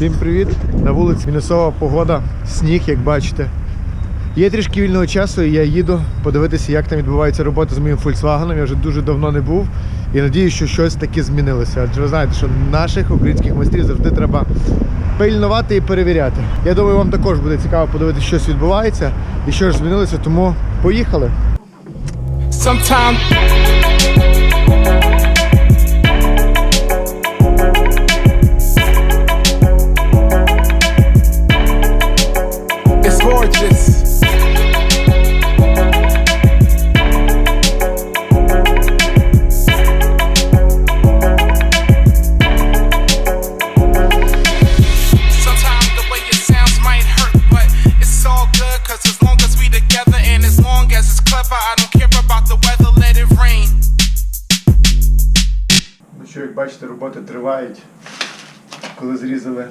Всім привіт! На вулиці мінусова погода, сніг, як бачите. Є трішки вільного часу, і я їду подивитися, як там відбувається робота з моїм Volkswagen. Я вже дуже давно не був і надію, що щось таке змінилося. Адже ви знаєте, що наших українських майстрів завжди треба пильнувати і перевіряти. Я думаю, вам також буде цікаво подивитися, що відбувається і що ж змінилося, тому поїхали. Sometimes бачите, роботи тривають. Коли зрізали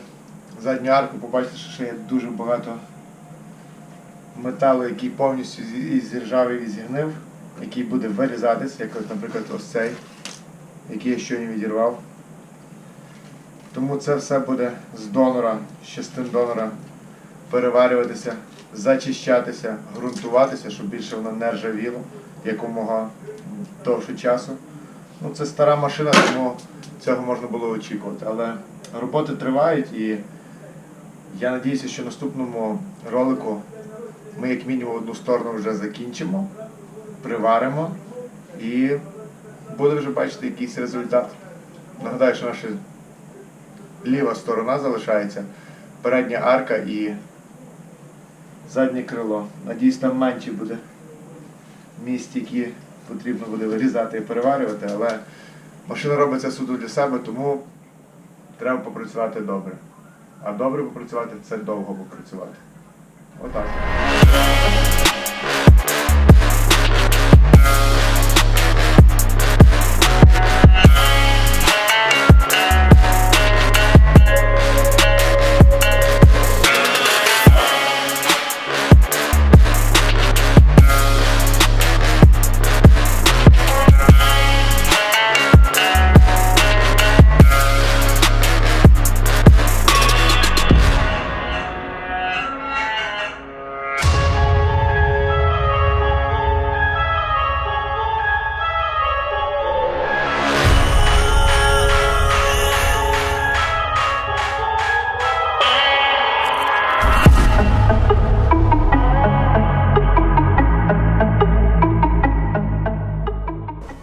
задню арку, побачите, що ще є дуже багато металу, який повністю зіржавів і зігнив, який буде вирізатися, як, наприклад, ось цей, який я щойно відірвав. Тому це все буде з донора, з частин донора переварюватися, зачищатися, ґрунтуватися, щоб більше воно не ржавіло якомога довше часу. Ну, це стара машина, тому цього можна було очікувати. Але роботи тривають і я надіюся, що в наступному ролику ми як мінімум одну сторону вже закінчимо, приваримо і буде вже бачити якийсь результат. Нагадаю, що наша ліва сторона залишається, передня арка і заднє крило. Надіюсь, там менше буде місць, які потрібно буде вирізати і переварювати, але машина робиться суду для себе, тому треба попрацювати добре. А добре попрацювати це довго попрацювати. Отак.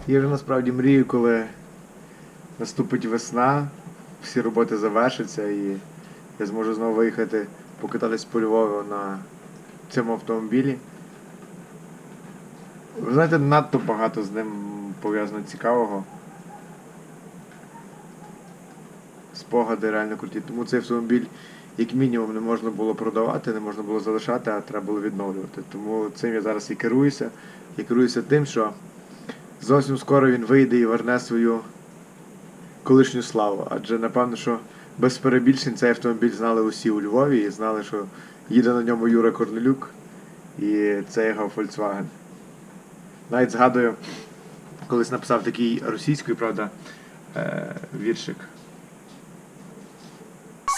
Я вже насправді мрію, коли наступить весна, всі роботи завершаться і я зможу знову виїхати покататись по Львову на цьому автомобілі. Ви знаєте, надто багато з ним пов'язано цікавого. Спогади реально круті. Тому цей автомобіль, як мінімум, не можна було продавати, не можна було залишати, а треба було відновлювати. Тому цим я зараз і керуюся. І керуюся тим, що зовсім скоро він вийде і верне свою колишню славу. Адже напевно, що без перебільшень цей автомобіль знали усі у Львові і знали, що їде на ньому Юра Корнелюк, і це його Volkswagen. Навіть згадую, колись написав такий російською, правда, е, віршик.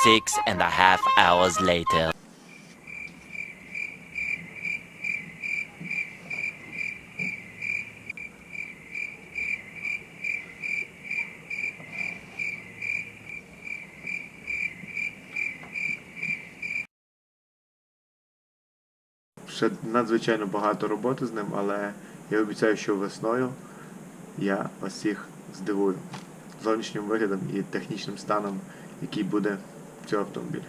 Six and a half hours later. Ще надзвичайно багато роботи з ним, але я обіцяю, що весною я вас всіх здивую зовнішнім виглядом і технічним станом, який буде цього автомобіля.